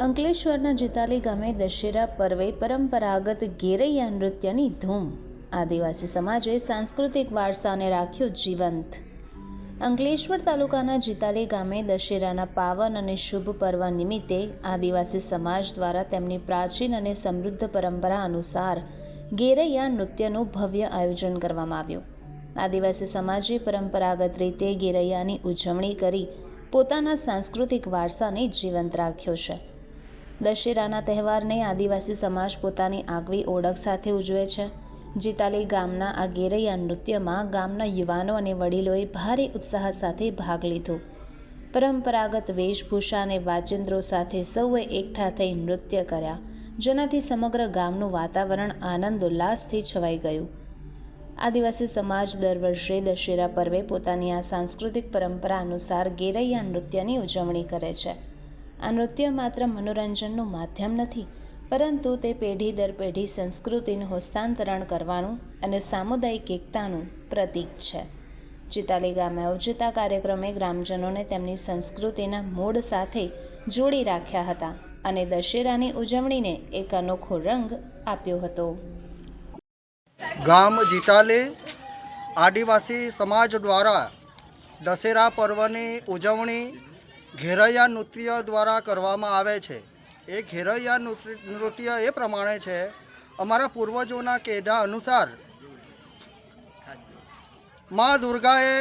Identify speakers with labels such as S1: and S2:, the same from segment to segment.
S1: અંકલેશ્વરના જીતાલી ગામે દશેરા પર્વે પરંપરાગત ગેરૈયા નૃત્યની ધૂમ. આદિવાસી સમાજે સાંસ્કૃતિક વારસાને રાખ્યો જીવંત. અંકલેશ્વર તાલુકાના જીતાલી ગામે દશેરાના પાવન અને શુભ પર્વ નિમિત્તે આદિવાસી સમાજ દ્વારા તેમની પ્રાચીન અને સમૃદ્ધ પરંપરા અનુસાર ગેરૈયા નૃત્યનું ભવ્ય આયોજન કરવામાં આવ્યું. આદિવાસી સમાજે પરંપરાગત રીતે ગેરૈયાની ઉજવણી કરી પોતાના સાંસ્કૃતિક વારસાને જીવંત રાખ્યો છે. દશેરાના તહેવારને આદિવાસી સમાજ પોતાની આગવી ઓળખ સાથે ઉજવે છે. જીતાલી ગામના આ ગેરૈયા નૃત્યમાં ગામના યુવાનો અને વડીલોએ ભારે ઉત્સાહ સાથે ભાગ લીધો. પરંપરાગત વેશભૂષા અને વાજિંદ્રો સાથે સૌએ એકઠા થઈ નૃત્ય કર્યા, જેનાથી સમગ્ર ગામનું વાતાવરણ આનંદ ઉલ્લાસથી છવાઈ ગયું. આદિવાસી સમાજ દર વર્ષે દશેરા પર્વે પોતાની આ સાંસ્કૃતિક પરંપરા અનુસાર ગેરૈયા નૃત્યની ઉજવણી કરે છે. આ નૃત્ય માત્ર મનોરંજનનું માધ્યમ નથી, પરંતુ તે પેઢી દર પેઢી સંસ્કૃતિનું હસ્તાંતરણ કરવાનું અને સામુદાયિક એકતાનું પ્રતીક છે. ચિતાલી ગામે અવજતા કાર્યક્રમે ગ્રામજનોને તેમની સંસ્કૃતિના મૂળ સાથે જોડી રાખ્યા હતા અને દશેરાની ઉજવણીને એક અનોખો રંગ આપ્યો હતો.
S2: ગામ જીતાલે આદિવાસી સમાજ દ્વારા દશેરા પર્વની ઉજવણી ઘેરૈયા નૃત્ય દ્વારા કરવામાં આવે છે. એ ઘેરૈયા નૃત્ય એ પ્રમાણે છે. અમારા પૂર્વજોના કેડા અનુસાર, મા દુર્ગાએ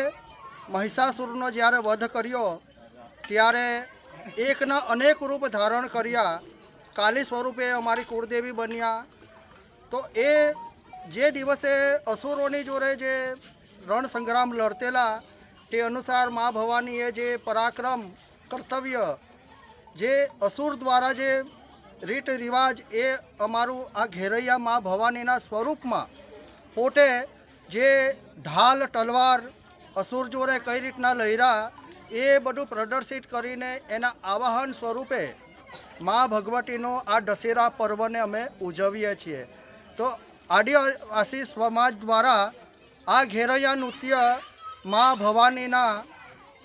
S2: મહિષાસુરનો જ્યારે વધ કર્યો, ત્યારે એકના અનેક રૂપ ધારણ કર્યા. કાલી સ્વરૂપે અમારી કુળદેવી બન્યા. તો એ જે દિવસે અસુરોની જોડે જે રણ સંગ્રામ લડતેલા, તે અનુસાર મા ભવાનીએ જે પરાક્રમ કર્તવ્ય. જે અસુર દ્વારા જે રીત રિવાજ એ અમારું આ ઘેરૈયા મા ભવાનીના સ્વરૂપમાં પોતે જે ઢાલ, તલવાર, અસુર જોડે કઈ રીતના લહેરા એ બધું પ્રદર્શિત કરીને એના આવાહન સ્વરૂપે મા ભગવતીનો આ દશેરા પર્વને અમે ઉજવીએ છીએ. તો આદિવાસી સમાજ દ્વારા આ ઘેરૈયા નૃત્ય મા ભવાનીના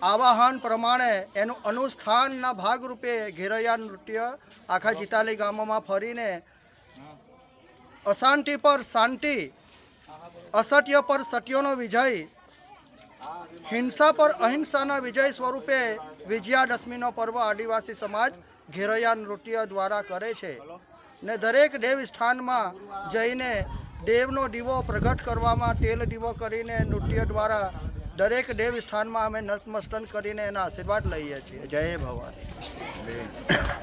S2: આવાહન પ્રમાણે એનું અનુષ્ઠાનના ભાગરૂપે ઘેરૈયા નૃત્ય આખા જીતાલી ગામમાં ફરીને અશાંતિ પર શાંતિ, અસત્ય પર સત્યનો વિજય, હિંસા પર અહિંસાના વિજય સ્વરૂપે વિજયાદશમીનો પર્વ આદિવાસી સમાજ ઘેરૈયા નૃત્ય દ્વારા કરે છે ને દરેક દેવ સ્થાનમાં જઈને દેવનો દીવો પ્રગટ કરવામાં તેલ દીવો કરીને નૃત્ય દ્વારા દરેક દેવ સ્થાનમાં અમે નતમસ્તન કરીને એના આશીર્વાદ લઈએ છીએ. જય ભવાની.